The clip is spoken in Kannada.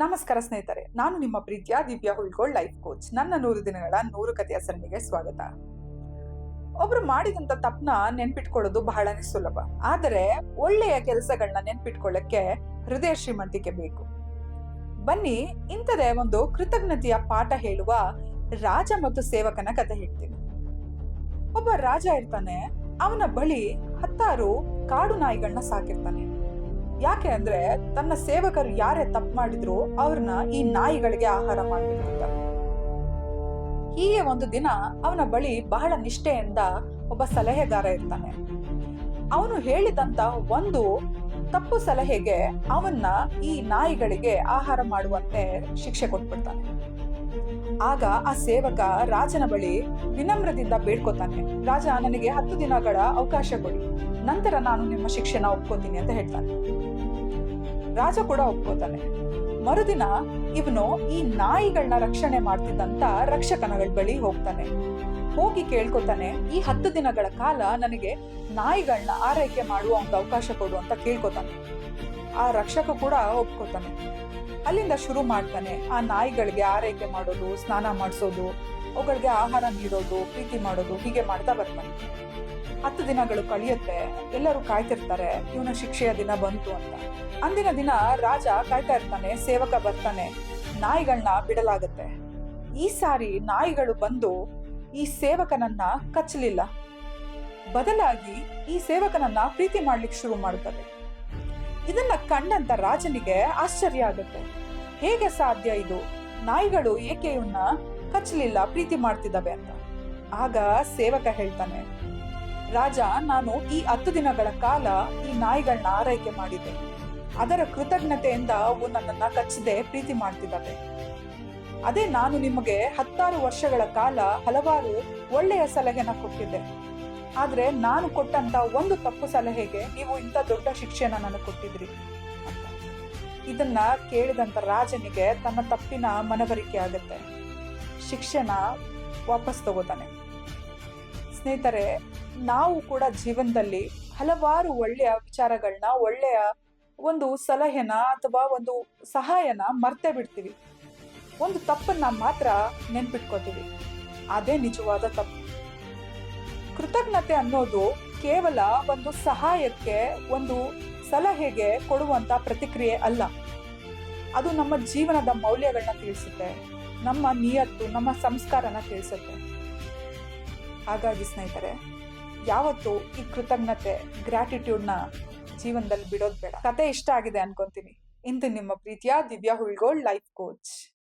ನಮಸ್ಕಾರ ಸ್ನೇಹಿತರೆ, ನಾನು ನಿಮ್ಮ ಪ್ರೀತಿಯ ದಿವ್ಯಾ ಹುಳ್ಗೋಳ್ ಲೈಫ್ ಕೋಚ್. ನನ್ನ ನೂರು ದಿನಗಳ ನೂರು ಕಥೆಯ ಸರಣಿಗೆ ಸ್ವಾಗತ. ಒಬ್ರು ಮಾಡಿದಂತ ತಪ್ಪನ ನೆನ್ಪಿಟ್ಕೊಳ್ಳೋದು ಬಹಳನೇ ಸುಲಭ. ಆದರೆ ಒಳ್ಳೆಯ ಕೆಲಸಗಳನ್ನ ನೆನ್ಪಿಟ್ಕೊಳ್ಳಕ್ಕೆ ಹೃದಯ ಶ್ರೀಮಂತಿಕೆ ಬೇಕು. ಬನ್ನಿ, ಇಂಥದೇ ಒಂದು ಕೃತಜ್ಞತೆಯ ಪಾಠ ಹೇಳುವ ರಾಜ ಮತ್ತು ಸೇವಕನ ಕಥೆ ಹೇಳ್ತೀನಿ. ಒಬ್ಬ ರಾಜ ಇರ್ತಾನೆ, ಅವನ ಬಳಿ ಹತ್ತಾರು ಕಾಡು ನಾಯಿಗಳನ್ನ ಸಾಕಿರ್ತಾನೆ. ಯಾಕೆ ಅಂದ್ರೆ ತನ್ನ ಸೇವಕರು ಯಾರೇ ತಪ್ಪು ಮಾಡಿದ್ರು ಅವ್ರನ್ನ ಈ ನಾಯಿಗಳಿಗೆ ಆಹಾರ ಮಾಡ್ಬಿಡ್ತಿದ್ದ. ಹೀಗೆ ಒಂದು ದಿನ ಅವನ ಬಳಿ ಬಹಳ ನಿಷ್ಠೆಯಿಂದ ಒಬ್ಬ ಸಲಹೆಗಾರ ಇರ್ತಾನೆ. ಅವನು ಹೇಳಿದಂತ ಒಂದು ತಪ್ಪು ಸಲಹೆಗೆ ಅವನ್ನ ಈ ನಾಯಿಗಳಿಗೆ ಆಹಾರ ಮಾಡುವಂತೆ ಶಿಕ್ಷೆ ಕೊಟ್ಬಿಡ್ತಾನೆ. ಆಗ ಆ ಸೇವಕ ರಾಜನ ಬಳಿ ವಿನಮ್ರದಿಂದ ಬೇಡ್ಕೋತಾನೆ, ರಾಜ, ನನಗೆ ಹತ್ತು ದಿನಗಳ ಅವಕಾಶ ಕೊಡಿ, ನಂತರ ನಾನು ನಿಮ್ಮ ಶಿಕ್ಷಣ ಒಪ್ಕೋತೀನಿ ಅಂತ ಹೇಳ್ತಾನೆ. ರಾಜ ಕೂಡ ಒಪ್ಕೋತಾನೆ. ಮರುದಿನ ಇವನು ಈ ನಾಯಿಗಳನ್ನ ರಕ್ಷಣೆ ಮಾಡ್ತಿದ್ದಂತ ರಕ್ಷಕನಗಳ ಬಳಿ ಹೋಗ್ತಾನೆ. ಹೋಗಿ ಕೇಳ್ಕೊತಾನೆ, ಈ ಹತ್ತು ದಿನಗಳ ಕಾಲ ನನಗೆ ನಾಯಿಗಳನ್ನ ಆರೈಕೆ ಮಾಡುವ ಒಂದು ಅವಕಾಶ ಕೊಡು ಅಂತ ಕೇಳ್ಕೊತಾನೆ. ಆ ರಕ್ಷಕ ಕೂಡ ಒಪ್ಕೋತಾನೆ. ಅಲ್ಲಿಂದ ಶುರು ಮಾಡ್ತಾನೆ. ಆ ನಾಯಿಗಳಿಗೆ ಆರೈಕೆ ಮಾಡೋದು, ಸ್ನಾನ ಮಾಡಿಸೋದು, ಅವುಗಳಿಗೆ ಆಹಾರ ನೀಡೋದು, ಪ್ರೀತಿ ಮಾಡೋದು, ಹೀಗೆ ಮಾಡ್ತಾ ಬರ್ತಾನೆ. ಹತ್ತು ದಿನಗಳು ಕಳಿಯುತ್ತೆ. ಎಲ್ಲರೂ ಕಾಯ್ತಿರ್ತಾರೆ, ಇವನ ಶಿಕ್ಷೆಯ ದಿನ ಬಂತು ಅಂತ. ಅಂದಿನ ದಿನ ರಾಜ ಕಾಯ್ತಾ ಇರ್ತಾನೆ, ಸೇವಕ ಬರ್ತಾನೆ. ನಾಯಿಗಳನ್ನ ಬಿಡಲಾಗತ್ತೆ. ಈ ಸಾರಿ ನಾಯಿಗಳು ಬಂದು ಈ ಸೇವಕನನ್ನ ಕಚ್ಚಲಿಲ್ಲ. ಬದಲಾಗಿ ಈ ಸೇವಕನನ್ನ ಪ್ರೀತಿ ಮಾಡ್ಲಿಕ್ಕೆ ಶುರು ಮಾಡ್ತವೆ. ಇದನ್ನ ಕಂಡಂತ ರಾಜನಿಗೆ ಆಶ್ಚರ್ಯ ಆಗುತ್ತೆ. ಹೇಗೆ ಸಾಧ್ಯ ಇದು? ನಾಯಿಗಳು ಏಕೆಯನ್ನ ಕಚ್ಚಲಿಲ್ಲ, ಪ್ರೀತಿ ಮಾಡ್ತಿದ್ದಾವೆ ಅಂತ. ಆಗ ಸೇವಕ ಹೇಳ್ತಾನೆ, ರಾಜ, ನಾನು ಈ ಹತ್ತು ದಿನಗಳ ಕಾಲ ಈ ನಾಯಿಗಳನ್ನ ಆರೈಕೆ ಮಾಡಿದ್ದೆ. ಅದರ ಕೃತಜ್ಞತೆಯಿಂದ ಅವು ನನ್ನನ್ನ ಕಚ್ಚದೆ, ಪ್ರೀತಿ ಮಾಡ್ತಿದ್ದಾವೆ. ಅದೇ ನಾನು ನಿಮಗೆ ಹತ್ತಾರು ವರ್ಷಗಳ ಕಾಲ ಹಲವಾರು ಒಳ್ಳೆಯ ಸಲಹೆನ ಕೊಟ್ಟಿದ್ದೆ. ಆದ್ರೆ ನಾನು ಕೊಟ್ಟಂತ ಒಂದು ತಪ್ಪು ಸಲಹೆಗೆ ನೀವು ಇಂಥ ದೊಡ್ಡ ಶಿಕ್ಷೆನ ನನಗೆ ಕೊಟ್ಟಿದ್ರಿ ಅಂತ. ಇದನ್ನ ಕೇಳಿದಂತ ರಾಜನಿಗೆ ತನ್ನ ತಪ್ಪಿನ ಮನವರಿಕೆ ಆಗುತ್ತೆ. ಶಿಕ್ಷೆನ ವಾಪಸ್ ತಗೋತಾನೆ. ಸ್ನೇಹಿತರೆ, ನಾವು ಕೂಡ ಜೀವನದಲ್ಲಿ ಹಲವಾರು ಒಳ್ಳೆಯ ವಿಚಾರಗಳನ್ನ ಒಳ್ಳೆಯ ಒಂದು ಸಲಹೆನ ಅಥವಾ ಒಂದು ಸಹಾಯನ ಮರ್ತೇ ಬಿಡ್ತೀವಿ. ಒಂದು ತಪ್ಪನ್ನ ಮಾತ್ರ ನೆನ್ಪಿಟ್ಕೋತೀವಿ. ಅದೇ ನಿಜವಾದ ತಪ್ಪು. ಕೃತಜ್ಞತೆ ಅನ್ನೋದು ಕೇವಲ ಒಂದು ಸಹಾಯಕ್ಕೆ, ಒಂದು ಸಲಹೆಗೆ ಕೊಡುವಂತ ಪ್ರತಿಕ್ರಿಯೆ ಅಲ್ಲ. ಅದು ನಮ್ಮ ಜೀವನದ ಮೌಲ್ಯಗಳನ್ನ ತಿಳಿಸುತ್ತೆ, ನಮ್ಮ ನಿಯತ್ತು, ನಮ್ಮ ಸಂಸ್ಕಾರನ ತಿಳಿಸುತ್ತೆ. ಹಾಗಾಗಿ ಸ್ನೇಹಿತರೆ, ಯಾವತ್ತು ಈ ಕೃತಜ್ಞತೆ ಗ್ರ್ಯಾಟಿಟ್ಯೂಡ್ನ ಜೀವನದಲ್ಲಿ ಬಿಡೋದು ಬೇಡ. ಕತೆ ಇಷ್ಟ ಆಗಿದೆ ಅನ್ಕೊಂತೀನಿ. ಇಂದು ನಿಮ್ಮ ಪ್ರೀತಿಯ ದಿವ್ಯಾ ಹುಳ್ಗೋಳ್, ಲೈಫ್ ಕೋಚ್.